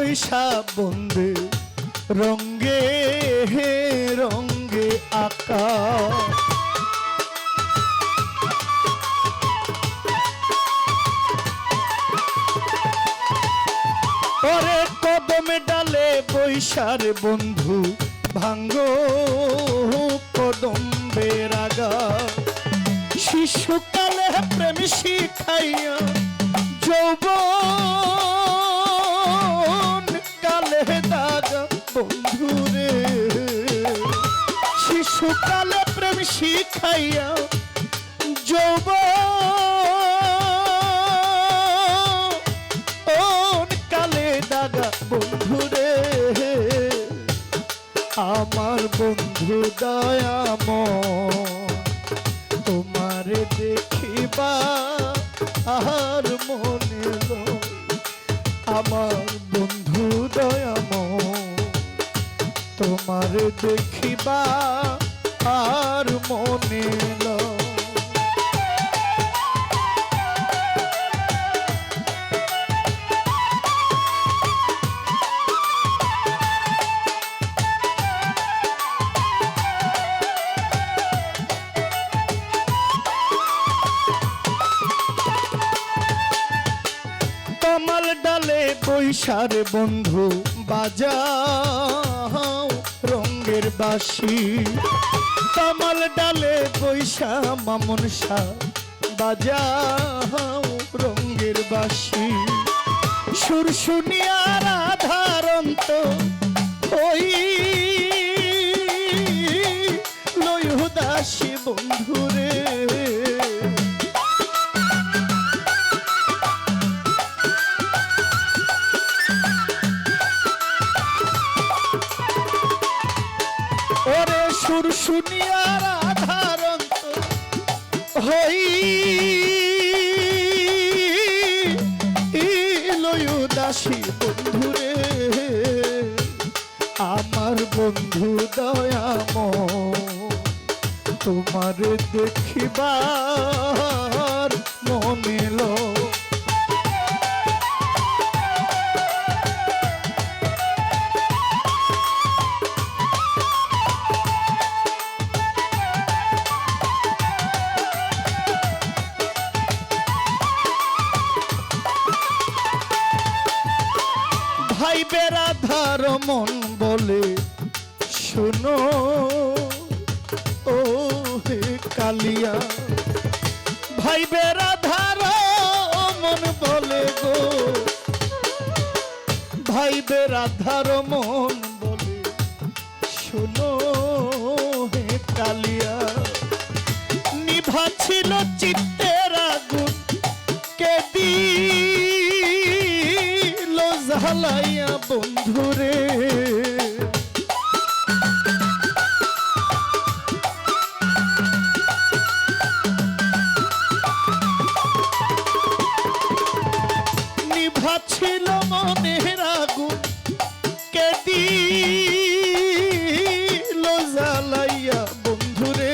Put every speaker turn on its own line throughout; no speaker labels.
বৈশা বন্দে রঙ্গে হে রঙ্গে আকা ওরে কদমে ডালে বৈশার বন্ধু ভাঙ্গ কদম্বে রাগা শিশুকালে প্রেম শিখাইয়া যৌবন শিখাইয়া যৌবন। কালে দাগা বন্ধুরে আমার বন্ধু দয়াময়। তোমারে দেখিবা আর মনে আমার বন্ধু দয়াম তোমারে দেখিবা আর মনে কমল ডালে বৈশার বন্ধু বাজাও রঙ্গের বাসি কমল ডালে বৈশা মামন শাহ বাজাও রঙ্গের বাসি সুর শুনিয়া রাধারন্ত ওই লয়ুদাসী বন্ধুরে সুর শুনিয়া রাধারন্ত হই লয়ুদাসী বন্ধুরে আমার বন্ধু দয়াম তোমার দেখিবার মন বলে শোনো ও হে কালিয়া। ভাই বেড়াধার মন বলে গো ভাই বেড়াধার মন ঝালাইয়া বন্ধুরে ছিল মনের আগুন কে দিল জ্বালাইয়া বন্ধুরে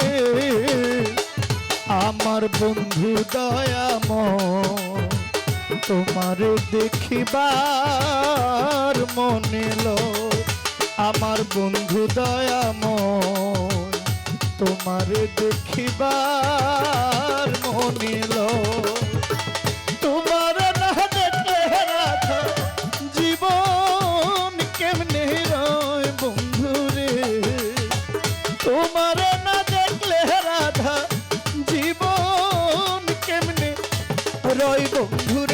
বন্ধু দয়াম তোমারে দেখিবার মনে লো আমার বন্ধু দয়াম তোমারে দেখিবার মনে লো তোমার না দেখলে জীবন কেমনে রয় বন্ধু রে? তোমার না দেখলে রাধা, জীবন কেমনে রয় বন্ধু